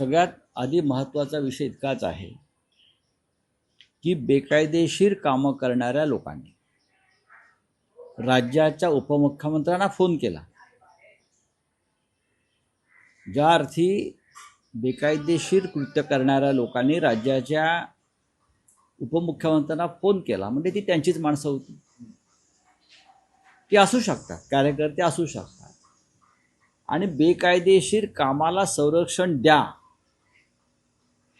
सगळ्यात आधी महत्त्वाचा विषय इतकाच आहे की बेकायदेशीर कामं करणाऱ्या लोकांनी. राज्याच्या उपमुख्यमंत्र्यांना फोन केला. ज्या अर्थी बेकायदेशीर कृत्य करणाऱ्या लोकांनी राज्याच्या उपमुख्यमंत्र्यांना फोन केला. म्हणजे ती त्यांचीच माणसं होती. ती असू शकतात. कार्यकर्ते असू शकतात. आणि बेकायदेशीर कामाला संरक्षण द्या.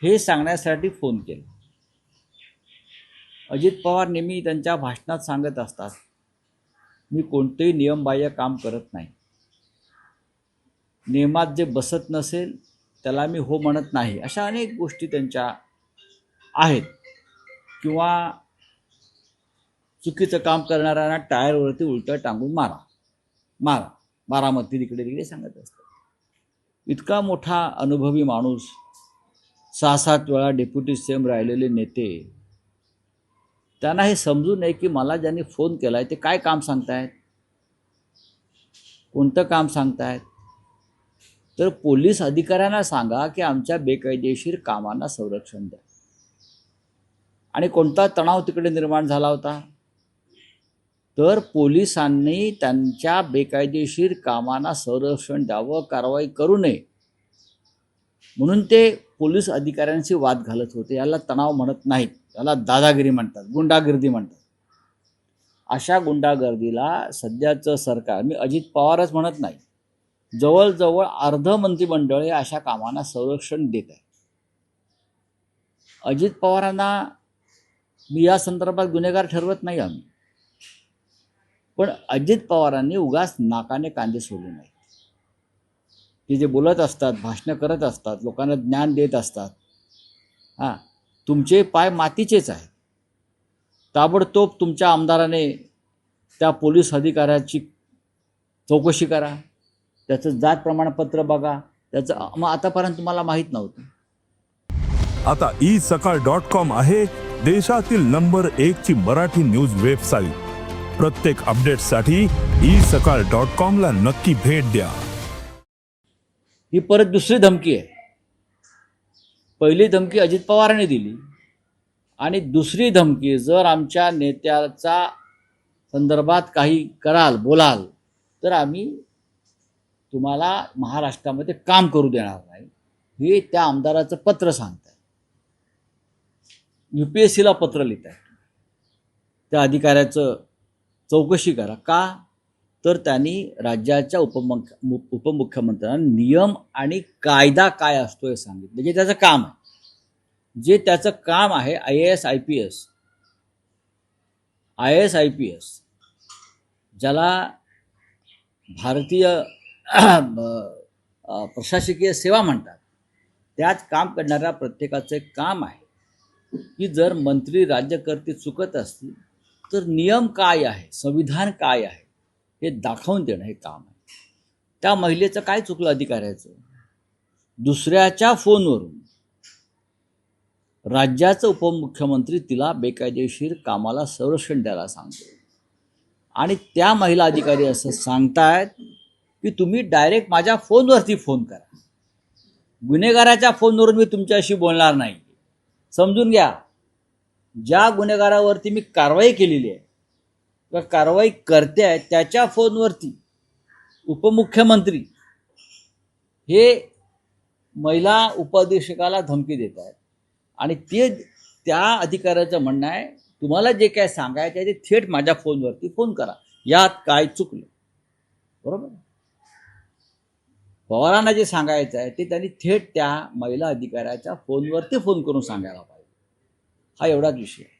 हे सांगण्यासाठी फोन केला. अजित पवार नेहमी त्यांच्या भाषणात सांगत असतात मी कोणतेही नियमबाह्य काम करत नाही. नियमात जे बसत नसेल त्याला मी हो म्हणत नाही. अशा अनेक गोष्टी त्यांच्या आहेत. किंवा चुकीचं काम करणाऱ्यांना टायरवरती उलटं टांगून मारा. मारा. बारामती तिकडे तिकडे सांगत असतात. इतका मोठा अनुभवी माणूस सहा सात वेळा डेप्युटी सीएम राहिलेले नेते त्यांना हे समजू नये की मला ज्यांनी फोन केला आहे ते काय काम सांगतायत? कोणतं काम सांगतायत? तर पोलीस अधिकाऱ्यांना सांगा की आमच्या बेकायदेशीर कामांना संरक्षण द्या. आणि कोणता तणाव तिकडे निर्माण झाला होता? तर पोलिसांनी त्यांच्या बेकायदेशीर कामांना संरक्षण द्यावं कारवाई करू नये. म्हणून ते पोलीस अधिकाऱ्यांशी वाद घालत होते. याला तणाव म्हणत नाहीत. याला दादागिरी म्हणतात गुंडागिर्दी म्हणतात. अशा गुंडागर्दीला सध्याचं सरकार मी अजित पवारच म्हणत नाही. जवळजवळ अर्ध मंत्रिमंडळ हे अशा कामांना संरक्षण देत आहे. अजित पवारांना मी या संदर्भात गुन्हेगार ठरवत नाही आम्ही. पण अजित पवारांनी उगाच नाकाने कांदे सोडले नाही हे जे बोलत असतात भाषणं करत असतात लोकांना ज्ञान देत असतात हां तुमचे पाय मातीचेच आहेत. ताबडतोब तुमच्या आमदाराने त्या पोलीस अधिकाऱ्याची चौकशी करा त्याचं जात प्रमाणपत्र बघा त्याचं मग आतापर्यंत तुम्हाला माहीत नव्हतं. आता ई सकाळ डॉट कॉम आहे देशातील नंबर एक ची मराठी न्यूज वेबसाईट. प्रत्येक अपडेटसाठी ई सकाळ डॉट कॉम ला नक्की भेट द्या. ही परत दुसरी धमकी आहे. पहिली धमकी अजित पवारांनी दिली. आणि दुसरी धमकी जर आमच्या नेत्याचा संदर्भात काही कराल बोलाल तर आम्ही तुम्हाला महाराष्ट्रामध्ये काम करू देणार नाही. हे त्या आमदाराचं पत्र सांगत आहे यू पी एस सीला पत्र लिहित आहे त्या अधिकाऱ्याचं चौकशी करा. का? तर त्यांनी राज्याच्या उपमुख्य उपमुख्यमंत्र्यांना नियम आणि कायदा काय असतो हे सांगितलं. जे त्याचं काम आहे. जे त्याचं काम आहे I A S I P S I S I P S ज्याला भारतीय प्रशासकीय सेवा म्हणतात त्यात काम करणाऱ्या प्रत्येकाचं एक काम आहे की जर मंत्री राज्यकर्ते चुकत असतील तर नियम काय आहे संविधान काय आहे हे दाखवून देणं हे काम आहे. त्या महिलेचं काय चुकलं अधिकाऱ्याचं? दुसऱ्याच्या फोनवरून. राज्याचं उपमुख्यमंत्री तिला बेकायदेशीर कामाला संरक्षण द्यायला सांगतो. आणि त्या महिला अधिकारी असं सांगतायत की तुम्ही डायरेक्ट माझ्या फोनवरती फोन करा. गुन्हेगाराच्या फोनवरून मी तुमच्याशी बोलणार नाही. समजून घ्या. ज्या गुन्हेगारावरती मी कारवाई केलेली आहे किंवा कारवाई करते आहे त्याच्या फोनवरती उपमुख्यमंत्री हे महिला उपाधीक्षकाला धमकी देत आहेत. आणि ते त्या अधिकाऱ्याचं म्हणणं आहे तुम्हाला जे काय सांगायचं आहे ते थेट माझ्या फोनवरती फोन करा. यात काय चुकलं? बरोबर? पवारांना जे सांगायचं आहे ते त्यांनी थेट त्या महिला अधिकाऱ्याच्या फोनवरती फोन करून सांगायला पाहिजे. हा एवढाच विषय आहे.